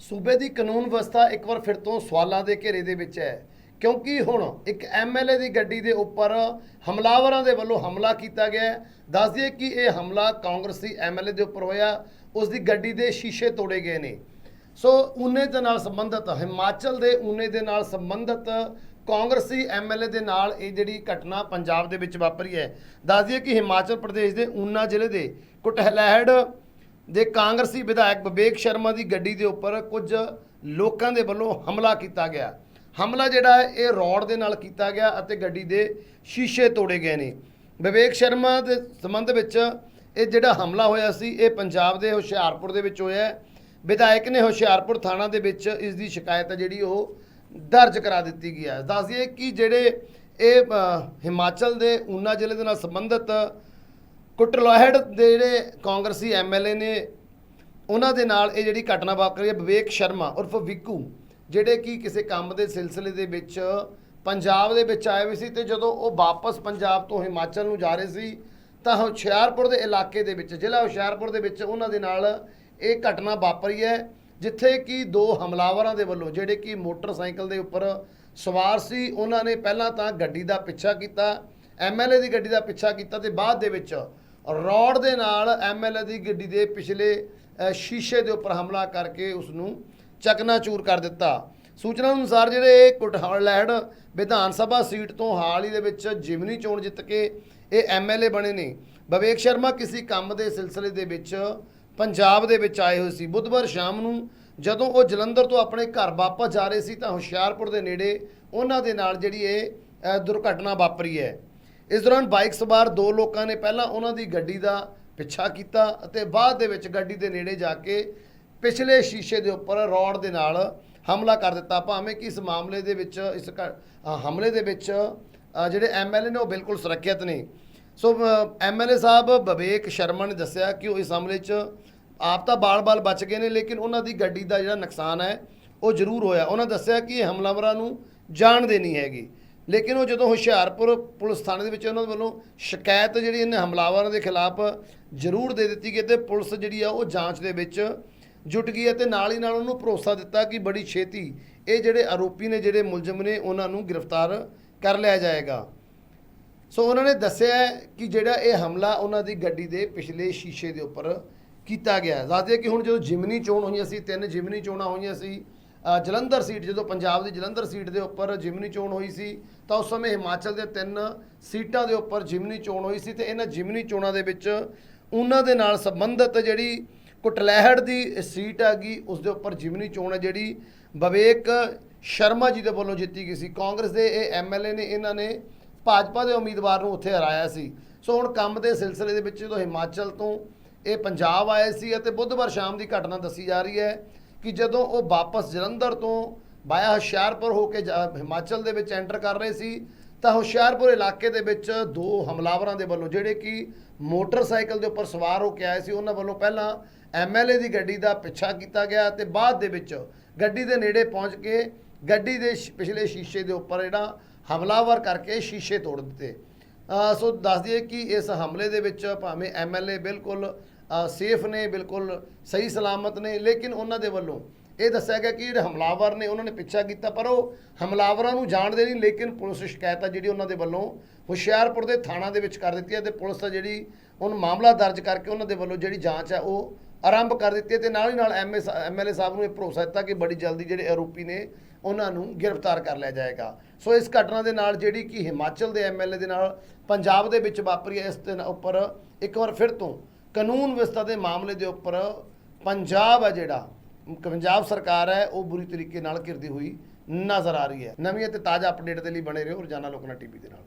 ਸੂਬੇ ਦੀ ਕਾਨੂੰਨ ਵਿਵਸਥਾ ਇੱਕ ਵਾਰ ਫਿਰ ਤੋਂ ਸਵਾਲਾਂ ਦੇ ਘੇਰੇ ਦੇ ਵਿੱਚ ਹੈ, ਕਿਉਂਕਿ ਹੁਣ ਇੱਕ ਐਮਐਲਏ ਦੀ ਗੱਡੀ ਦੇ ਉੱਪਰ ਹਮਲਾਵਰਾਂ ਦੇ ਵੱਲੋਂ ਹਮਲਾ ਕੀਤਾ ਗਿਆ ਹੈ। ਦੱਸ ਦਈਏ ਕਿ ਇਹ ਹਮਲਾ ਕਾਂਗਰਸੀ ਐਮਐਲਏ ਦੇ ਉੱਪਰ ਹੋਇਆ, ਉਸ ਦੀ ਗੱਡੀ ਦੇ ਸ਼ੀਸ਼ੇ ਤੋੜੇ ਗਏ ਨੇ। ਸੋ ਊਨੇ ਦੇ ਨਾਲ ਸੰਬੰਧਿਤ, ਹਿਮਾਚਲ ਦੇ ਊਨੇ ਦੇ ਨਾਲ ਸੰਬੰਧਿਤ ਕਾਂਗਰਸੀ ਐਮਐਲਏ ਦੇ ਨਾਲ ਇਹ ਜਿਹੜੀ ਘਟਨਾ ਪੰਜਾਬ ਦੇ ਵਿੱਚ ਵਾਪਰੀ ਹੈ। ਦੱਸ ਦਈਏ ਕਿ ਹਿਮਾਚਲ ਪ੍ਰਦੇਸ਼ ਦੇ ਊਨਾ ਜ਼ਿਲ੍ਹੇ ਦੇ ਕੁਟਹਲਹਿੜ ਦੇ ਕਾਂਗਰਸੀ ਵਿਧਾਇਕ ਵਿਵੇਕ ਸ਼ਰਮਾ ਦੀ ਗੱਡੀ ਦੇ ਉੱਪਰ ਕੁਝ ਲੋਕਾਂ ਦੇ ਵੱਲੋਂ ਹਮਲਾ ਕੀਤਾ ਗਿਆ। ਹਮਲਾ ਜਿਹੜਾ ਹੈ, ਇਹ ਰੋਡ ਦੇ ਨਾਲ ਕੀਤਾ ਗਿਆ ਅਤੇ ਗੱਡੀ ਦੇ ਸ਼ੀਸ਼ੇ ਤੋੜੇ ਗਏ ਨੇ। ਵਿਵੇਕ ਸ਼ਰਮਾ ਦੇ ਸੰਬੰਧ ਵਿੱਚ ਇਹ ਜਿਹੜਾ ਹਮਲਾ ਹੋਇਆ ਸੀ, ਇਹ ਪੰਜਾਬ ਦੇ ਹੁਸ਼ਿਆਰਪੁਰ ਦੇ ਵਿੱਚ ਹੋਇਆ ਵਿਧਾਇਕ ਨੇ ਹੁਸ਼ਿਆਰਪੁਰ ਥਾਣਾ ਦੇ ਵਿੱਚ ਇਸ ਦੀ ਸ਼ਿਕਾਇਤ ਹੈ ਜਿਹੜੀ ਉਹ ਦਰਜ ਕਰਾ ਦਿੱਤੀ ਗਈ ਹੈ। ਦੱਸ ਦਈਏ ਕਿ ਜਿਹੜੇ ਇਹ ਹਿਮਾਚਲ ਦੇ ਊਨਾ ਜ਼ਿਲ੍ਹੇ ਦੇ ਨਾਲ ਸੰਬੰਧਿਤ ਕੁਟਲੋਹੜ ਦੇ ਜਿਹੜੇ ਕਾਂਗਰਸੀ ਐਮਐਲਏ ਨੇ, ਉਹਨਾਂ ਦੇ ਨਾਲ ਇਹ ਜਿਹੜੀ ਘਟਨਾ ਵਾਪਰੀ ਹੈ, ਵਿਵੇਕ ਸ਼ਰਮਾ ਉਰਫ ਵਿਕੂ, ਜਿਹੜੇ ਕਿ ਕਿਸੇ ਕੰਮ ਦੇ ਸਿਲਸਿਲੇ ਦੇ ਵਿੱਚ, ਪੰਜਾਬ ਦੇ ਵਿੱਚ ਆਏ ਹੋਏ ਸੀ ਤੇ ਜਦੋਂ ਉਹ ਵਾਪਸ ਪੰਜਾਬ ਤੋਂ ਹਿਮਾਚਲ ਨੂੰ ਜਾ ਰਹੇ ਸੀ, ਤਾਂ ਹੁਸ਼ਿਆਰਪੁਰ ਦੇ ਇਲਾਕੇ ਦੇ ਵਿੱਚ, ਜ਼ਿਲ੍ਹਾ ਹੁਸ਼ਿਆਰਪੁਰ ਦੇ ਵਿੱਚ ਉਹਨਾਂ ਦੇ ਨਾਲ ਇਹ ਘਟਨਾ ਵਾਪਰੀ ਹੈ, ਜਿੱਥੇ ਕਿ ਦੋ ਹਮਲਾਵਰਾਂ ਦੇ ਵੱਲੋਂ, ਜਿਹੜੇ ਕਿ ਮੋਟਰਸਾਈਕਲ ਦੇ ਉੱਪਰ ਸਵਾਰ ਸੀ, ਉਹਨਾਂ ਨੇ ਪਹਿਲਾਂ ਤਾਂ ਗੱਡੀ ਦਾ ਪਿੱਛਾ ਕੀਤਾ ਐਮਐਲਏ ਦੀ ਗੱਡੀ ਦਾ ਪਿੱਛਾ ਕੀਤਾ ਤੇ ਬਾਅਦ ਦੇ ਵਿੱਚ ਰੋਡ ਦੇ ਨਾਲ ਐਮਐਲਏ ਦੀ ਗੱਡੀ ਦੇ ਪਿਛਲੇ ਸ਼ੀਸ਼ੇ ਦੇ ਉੱਪਰ ਹਮਲਾ ਕਰਕੇ ਉਸ ਨੂੰ ਚਕਨਾਚੂਰ ਕਰ ਦਿੱਤਾ। ਸੂਚਨਾ ਅਨੁਸਾਰ ਜਿਹੜੇ ਕੁਟਹਲੈੜ ਵਿਧਾਨ ਸਭਾ ਸੀਟ ਤੋਂ ਹਾਲ ਹੀ ਦੇ ਵਿੱਚ ਜਿਮਨੀ ਚੋਣ ਜਿੱਤ ਕੇ ਇਹ ਐਮਐਲਏ ਬਣੇ ਨੇ। ਵਿਵੇਕ ਸ਼ਰਮਾ ਕਿਸੇ ਕੰਮ ਦੇ ਸਿਲਸਿਲੇ ਦੇ ਵਿੱਚ ਪੰਜਾਬ ਦੇ ਵਿੱਚ ਆਏ ਹੋਏ ਸੀ। ਬੁੱਧਵਾਰ ਸ਼ਾਮ ਨੂੰ ਜਦੋਂ ਉਹ ਜਲੰਧਰ ਤੋਂ ਆਪਣੇ ਘਰ ਵਾਪਸ ਜਾ ਰਹੇ ਸੀ ਤਾਂ ਹੁਸ਼ਿਆਰਪੁਰ ਦੇ ਨੇੜੇ ਉਹਨਾਂ ਦੇ ਨਾਲ ਜਿਹੜੀ ਇਹ ਦੁਰਘਟਨਾ ਵਾਪਰੀ ਹੈ। ਇਸ ਦੌਰਾਨ ਬਾਈਕ ਸਵਾਰ ਦੋ ਲੋਕਾਂ ਨੇ ਪਹਿਲਾਂ ਉਹਨਾਂ ਦੀ ਗੱਡੀ ਦਾ ਪਿੱਛਾ ਕੀਤਾ ਅਤੇ ਬਾਅਦ ਦੇ ਵਿੱਚ ਗੱਡੀ ਦੇ ਨੇੜੇ ਜਾ ਕੇ ਪਿਛਲੇ ਸ਼ੀਸ਼ੇ ਦੇ ਉੱਪਰ ਰੋਡ ਦੇ ਨਾਲ ਹਮਲਾ ਕਰ ਦਿੱਤਾ। ਭਾਵੇਂ ਕਿ ਇਸ ਮਾਮਲੇ ਦੇ ਵਿੱਚ ਇਸ ਘ- ਹਮਲੇ ਦੇ ਵਿੱਚ ਅ, ਜਿਹੜੇ ਐਮਐਲਏ ਨੇ ਉਹ ਬਿਲਕੁਲ ਸੁਰੱਖਿਅਤ ਨੇ। ਸੋ ਐਮਐਲਏ ਸਾਹਿਬ ਵਿਵੇਕ ਸ਼ਰਮਾ ਨੇ ਦੱਸਿਆ ਕਿ ਉਹ ਇਸ ਹਮਲੇ 'ਚ ਆਪ ਤਾਂ ਬਾਲ-ਬਾਲ ਬਚ ਗਏ ਨੇ ਲੇਕਿਨ ਉਹਨਾਂ ਦੀ ਗੱਡੀ ਦਾ ਜਿਹੜਾ ਨੁਕਸਾਨ ਹੈ ਉਹ ਜ਼ਰੂਰ ਹੋਇਆ। ਉਹਨਾਂ ਦੱਸਿਆ ਕਿ ਇਹ ਹਮਲਾਵਰਾਂ ਨੂੰ ਜਾਣਦੇ ਨਹੀਂ ਹੈਗੀ। ਲੇਕਿਨ ਉਹ ਜਦੋਂ ਹੁਸ਼ਿਆਰਪੁਰ ਪੁਲਿਸ ਥਾਣੇ ਦੇ ਵਿੱਚ ਉਹਨਾਂ ਵੱਲੋਂ ਸ਼ਿਕਾਇਤ ਜਿਹੜੀ ਇਹਨੇ ਹਮਲਾਵਰਾਂ ਦੇ ਖਿਲਾਫ ਜ਼ਰੂਰ ਦੇ ਦਿੱਤੀ ਗਈ ਤੇ ਪੁਲਿਸ ਜਿਹੜੀ ਆ ਉਹ ਜਾਂਚ ਦੇ ਵਿੱਚ ਜੁਟ ਗਈ ਹੈ ਤੇ ਨਾਲ ਹੀ ਨਾਲ ਉਹਨੂੰ ਭਰੋਸਾ ਦਿੱਤਾ ਕਿ ਬੜੀ ਛੇਤੀ ਇਹ ਜਿਹੜੇ ਆਰੋਪੀ ਨੇ, ਜਿਹੜੇ ਮੁਲਜ਼ਮ ਨੇ, ਉਹਨਾਂ ਨੂੰ ਗ੍ਰਿਫਤਾਰ ਕਰ ਲਿਆ ਜਾਏਗਾ। ਸੋ ਉਹਨਾਂ ਨੇ ਦੱਸਿਆ ਕਿ ਜਿਹੜਾ ਇਹ ਹਮਲਾ ਉਹਨਾਂ ਦੀ ਗੱਡੀ ਦੇ ਪਿਛਲੇ ਸ਼ੀਸ਼ੇ ਦੇ ਉੱਪਰ ਕੀਤਾ ਗਿਆ। ਦੱਸਦੇ ਕਿ ਹੁਣ ਜਦੋਂ ਜਿਮਨੀ ਚੋਣ ਹੋਈਆਂ ਸੀ, ਤਿੰਨ ਜਿਮਨੀ ਚੋਣਾਂ ਹੋਈਆਂ ਸੀ ਜਲੰਧਰ ਸੀਟ, ਜਦੋਂ ਪੰਜਾਬ ਦੀ ਜਲੰਧਰ ਸੀਟ ਦੇ ਉੱਪਰ ਜਿਮਨੀ ਚੋਣ ਹੋਈ ਸੀ, ਤਾਂ ਉਸ ਸਮੇਂ ਹਿਮਾਚਲ ਦੇ ਤਿੰਨ ਸੀਟਾਂ ਦੇ ਉੱਪਰ ਜਿਮਨੀ ਚੋਣ ਹੋਈ ਸੀ ਤੇ ਇਹਨਾਂ ਜਿਮਨੀ ਚੋਣਾਂ ਦੇ ਵਿੱਚ ਉਹਨਾਂ ਦੇ ਨਾਲ ਸੰਬੰਧਿਤ ਜਿਹੜੀ ਕੁਟਲਹਿੜ ਦੀ ਸੀਟ ਹੈਗੀ, ਉਸ ਦੇ ਉੱਪਰ ਜਿਮਨੀ ਚੋਣ ਹੈ ਜਿਹੜੀ ਵਿਵੇਕ ਸ਼ਰਮਾ ਜੀ ਦੇ ਵੱਲੋਂ ਜਿੱਤੀ ਗਈ ਸੀ। ਕਾਂਗਰਸ ਦੇ ਇਹ ਐਮਐਲਏ ਨੇ ਇਹਨਾਂ ਨੇ ਭਾਜਪਾ ਦੇ ਉਮੀਦਵਾਰ ਨੂੰ ਉੱਥੇ ਹਰਾਇਆ ਸੀ। ਸੋ ਹੁਣ ਕੰਮ ਦੇ ਸਿਲਸਿਲੇ ਦੇ ਵਿੱਚ ਜਦੋਂ ਹਿਮਾਚਲ ਤੋਂ ਇਹ ਪੰਜਾਬ ਆਏ ਸੀ ਅਤੇ ਬੁੱਧਵਾਰ ਸ਼ਾਮ ਦੀ ਘਟਨਾ ਦੱਸੀ ਜਾ ਰਹੀ ਹੈ ਕਿ ਜਦੋਂ ਉਹ ਵਾਪਸ ਜਲੰਧਰ ਤੋਂ ਬਾਇਆ ਹੁਸ਼ਿਆਰਪੁਰ ਹੋ ਕੇ ਜਾ- ਹਿਮਾਚਲ ਦੇ ਵਿੱਚ ਐਂਟਰ ਕਰ ਰਹੇ ਸੀ, ਤਾਂ ਹੁਸ਼ਿਆਰਪੁਰ ਇਲਾਕੇ ਦੇ ਵਿੱਚ ਦੋ ਹਮਲਾਵਰਾਂ ਦੇ ਵੱਲੋਂ, ਜਿਹੜੇ ਕਿ ਮੋਟਰਸਾਈਕਲ ਦੇ ਉੱਪਰ ਸਵਾਰ ਹੋ ਕੇ ਆਏ ਸੀ, ਉਹਨਾਂ ਵੱਲੋਂ ਪਹਿਲਾਂ ਐਮਐਲਏ ਦੀ ਗੱਡੀ ਦਾ ਪਿੱਛਾ ਕੀਤਾ ਗਿਆ ਤੇ ਬਾਅਦ ਦੇ ਵਿੱਚ ਗੱਡੀ ਦੇ ਨੇੜੇ ਪਹੁੰਚ ਕੇ ਗੱਡੀ ਦੇ ਪਿਛਲੇ ਸ਼ੀਸ਼ੇ ਦੇ ਉੱਪਰ ਜਿਹੜਾ ਹਮਲਾਵਰ ਕਰਕੇ ਸ਼ੀਸ਼ੇ ਤੋੜ ਦਿੱਤੇ। ਸੋ ਦੱਸ ਦਈਏ ਕਿ ਇਸ ਹਮਲੇ ਦੇ ਵਿੱਚ ਭਾਵੇਂ ਐਮਐਲਏ ਬਿਲਕੁਲ ਸੇਫ ਨੇ, ਬਿਲਕੁਲ ਸਹੀ ਸਲਾਮਤ ਨੇ, ਲੇਕਿਨ ਉਹਨਾਂ ਦੇ ਵੱਲੋਂ ਇਹ ਦੱਸਿਆ ਗਿਆ ਕਿ ਜਿਹੜੇ ਹਮਲਾਵਰ ਨੇ, ਉਹਨਾਂ ਨੇ ਪਿੱਛਾ ਕੀਤਾ, ਪਰ ਉਹ ਹਮਲਾਵਰਾਂ ਨੂੰ ਜਾਣਦੇ ਨਹੀਂ, ਲੇਕਿਨ ਪੁਲਿਸ ਸ਼ਿਕਾਇਤ ਆ ਜਿਹੜੀ ਉਹਨਾਂ ਦੇ ਵੱਲੋਂ ਹੁਸ਼ਿਆਰਪੁਰ ਦੇ ਥਾਣਾ ਦੇ ਵਿੱਚ ਕਰ ਦਿੱਤੀ ਹੈ ਤੇ ਪੁਲਿਸ ਆ ਜਿਹੜੀ ਹੁਣ ਮਾਮਲਾ ਦਰਜ ਕਰਕੇ ਉਹਨਾਂ ਦੇ ਵੱਲੋਂ ਜਿਹੜੀ ਜਾਂਚ ਹੈ ਉਹ ਆਰੰਭ ਕਰ ਦਿੱਤੀ ਹੈ ਤੇ ਨਾਲ ਹੀ ਨਾਲ ਐਮਐਲਏ ਸਾਹਿਬ ਨੂੰ ਇਹ ਭਰੋਸਾ ਦਿੱਤਾ ਕਿ ਬੜੀ ਜਲਦੀ ਜਿਹੜੇ ਆਰੋਪੀ ਨੇ, ਉਹਨਾਂ ਨੂੰ ਗ੍ਰਿਫਤਾਰ ਕਰ ਲਿਆ ਜਾਏਗਾ। ਸੋ ਇਸ ਘਟਨਾ ਦੇ ਨਾਲ ਜਿਹੜੀ ਕਿ ਹਿਮਾਚਲ ਦੇ ਐਮਐਲਏ ਦੇ ਨਾਲ ਪੰਜਾਬ ਦੇ ਵਿੱਚ ਵਾਪਰੀ ਹੈ, ਇਸ ਦੇ ਉੱਪਰ ਇੱਕ ਵਾਰ ਫਿਰ ਤੋਂ ਕਾਨੂੰਨ ਵਿਵਸਥਾ ਦੇ ਮਾਮਲੇ ਦੇ ਉੱਪਰ ਪੰਜਾਬ ਹੈ ਜਿਹੜਾ, ਪੰਜਾਬ ਸਰਕਾਰ ਹੈ, ਉਹ ਬੁਰੀ ਤਰੀਕੇ ਨਾਲ ਘਿਰਦੀ ਹੋਈ ਨਜ਼ਰ ਆ ਰਹੀ ਹੈ। ਨਵੀਂ ਅਤੇ ਤਾਜ਼ਾ ਅਪਡੇਟ ਦੇ ਲਈ ਬਣੇ ਰਹੋ ਰੋਜ਼ਾਨਾ ਲੋਕਨਾ ਟੀਵੀ ਦੇ ਨਾਲ।